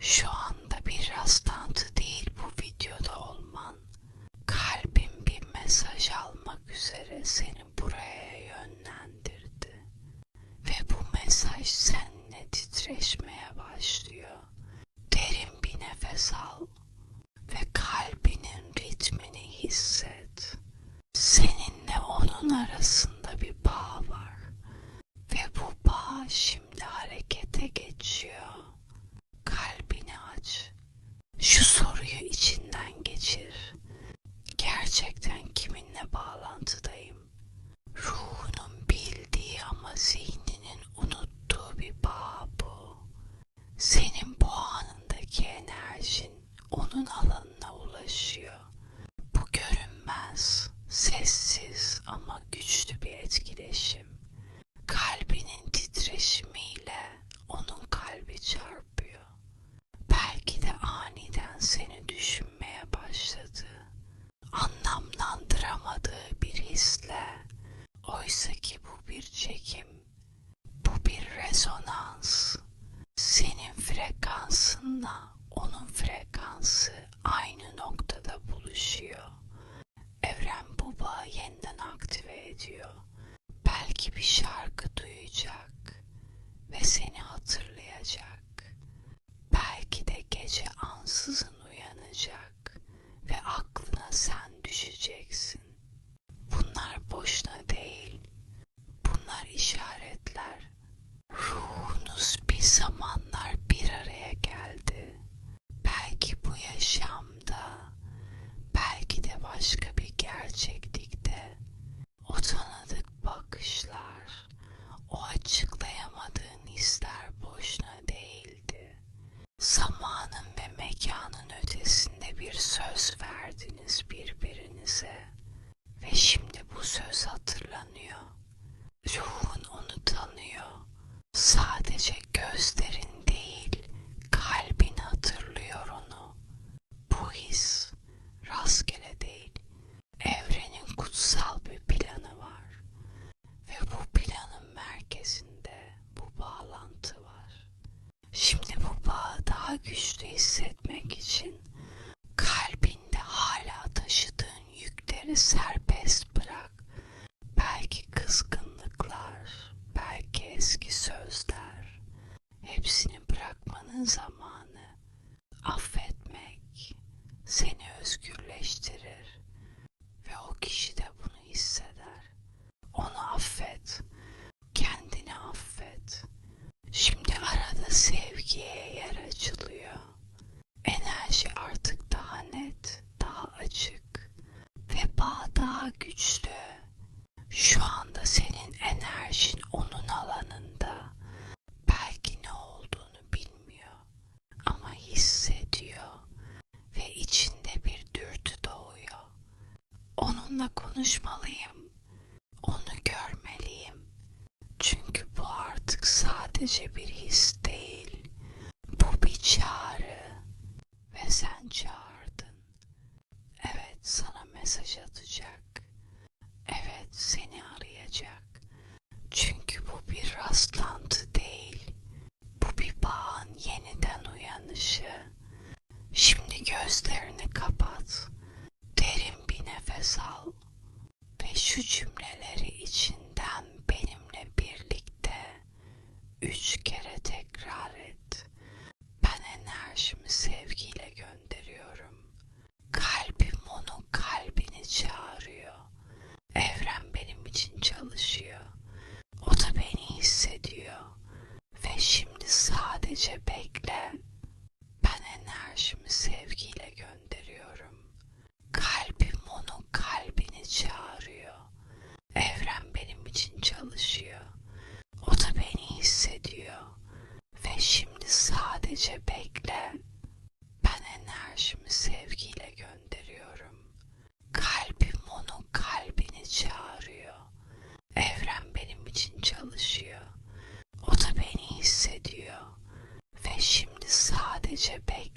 Şu anda bir rastlantı değil bu videoda olman. Kalbim bir mesaj almak üzere seni buraya yönlendirdi. Ve bu mesaj seninle titreşmeye başlıyor. Derin bir nefes al ve kalbinin ritmini hisset. Seninle onun arasında bir bağ var ve bu bağ şimdi harekete geçiyor. Kalbini aç. Şu soruyu içinden geçir. Gerçekten kiminle bağlantıdayım? Ruhunun bildiği ama zihninin unuttuğu bir bağ bu. Senin bu anındaki enerjin onun alanına ulaşıyor. Bu görünmez, sessiz ama güçlü bir etkileşim. Kalbinin titreşimiyle onun kalbi çarpıyor. Belki de aniden seni düşünmeye başladı. Anlamlandıramadığı bir hisle. Oysa ki bu bir çekim. Bu bir rezonans. Senin frekansınla onun frekansı aynı noktada buluşuyor. Evren bu bağı yeniden aktive ediyor. Belki bir şarkı duyacak ve seni hatırlayacak. Belki de gece ansızın uyanacak ve aklına sen düşeceksin. Bunlar boşuna değil. Bunlar işaretler. Ruhunuz bir zamanlar bir araya geldi. Belki bu yaşamda, belki de başka bir gerçeklikte. O tanıdık bakışlar, o açıklayamadığın hisler boşuna değildi. Zamanın ve mekanın ötesinde bir söz verdiniz birbirinize. Ve şimdi bu söz hatırlanıyor. Ruhun onu tanıyor. Sadece gözlerin değil, kalbin hatırlıyor onu. Bu his rastgele değil. Evrenin kutsal bir planı var. Ve bu planın merkezinde bu bağlantı var. Şimdi bu bağı daha güçlü hissetmek için kalbinde hala taşıdığın yükleri serbest bırak. Belki kızgınlıklar, belki eski sözler. Hepsini bırakmanın zamanı. Affetmek seni özgürleştirir ve o kişi de bunu hisseder. Onu affet, kendini affet. Şimdi arada sevgiye yer açılıyor. Enerji artık daha net, daha açık ve bağ daha güçlü. Şu anda senin enerjin onun alanında. Belki ne olduğunu bilmiyor ama hissediyor ve içinde bir dürtü doğuyor. Onunla konuşmalıyım. Onu görmeliyim. Çünkü bu artık sadece bir his değil. Bu bir çağrı. Ve sen çağırdın. Evet sana atacak. Evet seni arayacak. Çünkü bu bir rastlantı değil. Bu bir bağın yeniden uyanışı. Şimdi gözlerini kapat. Derin bir nefes al. Ve şu cümleleri içinden benimle birlikte üç kere tekrar et. Ben enerjimi sevgiyle gönderiyorum. Kalbim onun kalbini çağırıyor. Evren benim için çalışıyor. O da beni hissediyor. Ve şimdi sadece bekle. Ben enerjimi sevgiyle gönderiyorum. Kalbim onun kalbini çağırıyor. Evren benim için çalışıyor. O da beni hissediyor. Ve şimdi sadece bekle. Ben enerjimi sevgiyle gönderiyorum. Kalbim onun kalbini çağırıyor. Evren benim için çalışıyor. O da beni hissediyor. Ve şimdi sadece bekle.